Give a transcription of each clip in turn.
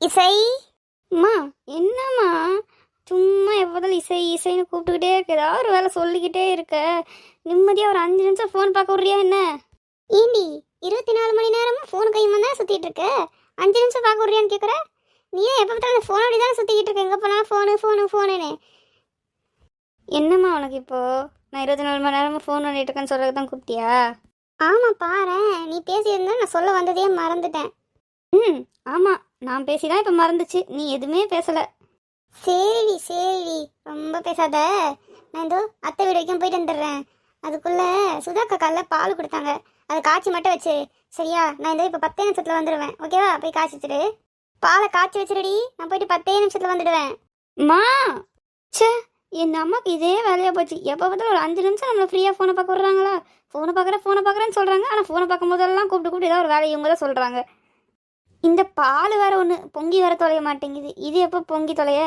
இசை? அம்மா என்னம்மா? சும்மா எப்போதாலும் இசை இசைன்னு கூப்பிட்டுக்கிட்டே இருக்க. ஏதாவது ஒரு வேலை சொல்லிக்கிட்டே இருக்க. நிம்மதியாக ஒரு அஞ்சு நிமிஷம் ஃபோன் பார்க்க விட்றியா என்ன? ஏண்டி இருபத்தி நாலு மணி நேரமும் ஃபோன் கையுமா தான் சுற்றிட்டு இருக்க? அஞ்சு நிமிஷம் பார்க்க விட்றியான்னு கேட்குற நீ ஏன் எப்போ பார்த்தாலும் ஃபோனோட தான் சுற்றிக்கிட்டு இருக்க? எங்கே போனாலும் ஃபோனு ஃபோனு ஃபோனுன்னு என்னம்மா உனக்கு இப்போ? நான் இருபத்தி நாலு மணி நேரமும் ஃபோன் பண்ணிட்டு இருக்கேன்னு சொல்கிறது தான் கூப்பிட்டியா? ஆமாம் பாரேன். நீ பேசியிருந்தா நான் சொல்ல வந்ததே மறந்துட்டேன். ம் ஆமாம் நான் பேசி தான் இப்போ மறந்துச்சு. நீ எதுவுமே பேசலை. சரி சரி. ரொம்ப பேசாத. நான் இதோ அத்தை வீடு வரைக்கும் போயிட்டு வந்துடுறேன். அதுக்குள்ள சுதா காக்கால பால் கொடுத்தாங்க. அதை காய்ச்சி மட்டும் வச்சு. சரியா? நான் இதோ இப்போ பத்தே நிமிஷத்தில் வந்துடுவேன். ஓகேவா? போய் காய்ச்சி வச்சுடு. பாலை காய்ச்சி வச்சிருடி நான் போயிட்டு பத்தே நிமிஷத்தில் வந்துடுவேன். மா! ச்சே! என் அம்மாக்கு இதே வேலையாக போச்சு. எப்போ பார்த்தாலும் ஒரு அஞ்சு நிமிஷம் நம்மளை ஃப்ரீயாக ஃபோனை பார்க்க விட்றாங்களா? ஃபோனை பார்க்குறேன் ஃபோனை பார்க்குறேன்னு சொல்கிறாங்க ஆனால் ஃபோனை பார்க்கும் போதெல்லாம் கூப்பிட்டு கூப்பிட்டு ஏதாவது ஒரு வேலையை இவங்க தான் சொல்கிறாங்க இந்த பால் வேற ஒன்று பொங்கி வர தொலைய மாட்டேங்குது. இது எப்போ பொங்கி தொலைய?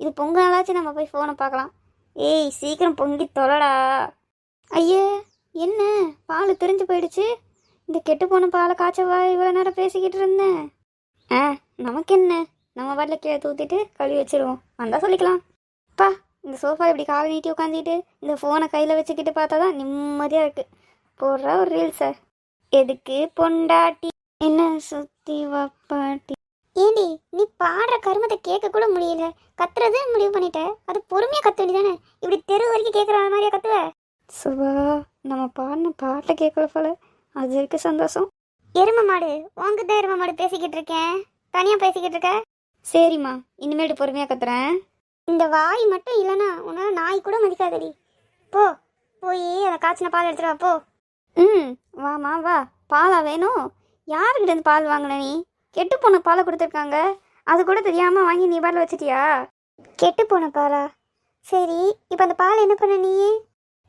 இது பொங்கினாலாச்சும் நம்ம போய் ஃபோனை பார்க்கலாம். ஏய் சீக்கிரம் பொங்கி தொலைடா. ஐயே என்ன? பால் தெரிஞ்சு போயிடுச்சு. இந்த கெட்டு போன பாலை காய்ச்சவா இவ்வளோ நேரம் பேசிக்கிட்டு இருந்தேன்? ஆ நமக்கு என்ன? நம்ம பாட்டில் கீழே தூத்திட்டு கழுவி வச்சிருவோம். வந்தால் சொல்லிக்கலாம். பா இந்த சோஃபா இப்படி கால் நீட்டி உட்காந்துக்கிட்டு இந்த ஃபோனை கையில் வச்சுக்கிட்டு பார்த்தா தான் நிம்மதியாக இருக்குது போடுற ஒரு ரீல்ஸை எதுக்கு பொண்டாட்டி? என்ன சுத்தி வப்பாட்டி? ஏண்டி நீ பாடுற கருமத்தை கேட்க கூட முடியல. கத்துறதே முடிவு பண்ணிட்ட. அது பொறுமையா கத்த வேண்டியதானே? இப்படி தெரு வரைக்கும் கேட்குற மாதிரியா கத்துவ? சுபா நம்ம பாடின பாட்டை கேட்கல போல அது இருக்கு சந்தோஷம். எரும மாடு உங்ககிட்ட எரும மாடு பேசிக்கிட்டு இருக்கேன். தனியா பேசிக்கிட்டு இருக்க? சரிம்மா இனிமேட்டு பொறுமையா கத்துறேன். இந்த வாய் மட்டும் இல்லைன்னா உன்னால நாய் கூட மதிக்காதடி. போ போய் அதை காய்ச்சின பால் எடுத்துட்டு வா போ. ம் வாமா வா. பாலா வேணும்? யாருக்கிட்ட இருந்து பால் வாங்கின நீ? கெட்டு போன பாலை கொடுத்துருக்காங்க. அது கூட தெரியாம வாங்கி நீ பாட்டில் வச்சிட்டியா? கெட்டு போன பாலா? சரி இப்போ அந்த பால் என்ன பண்ண நீ?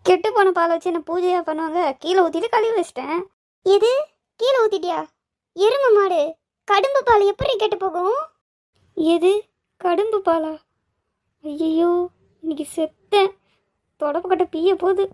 கெட்டு போன பாலை வச்சு என்ன பூஜையா பண்ணுவாங்க? கீழே ஊற்றிட்டு கழுவி வச்சிட்டேன். எது? கீழே ஊத்திட்டியா? எருமை மாடு. கடும்பு பால் எப்படி கெட்டு போகும்? எது? கடும்பு பாலா? ஐயோ இன்னைக்கு செத்தேன். தொடப்பு கட்ட பீய போகுது.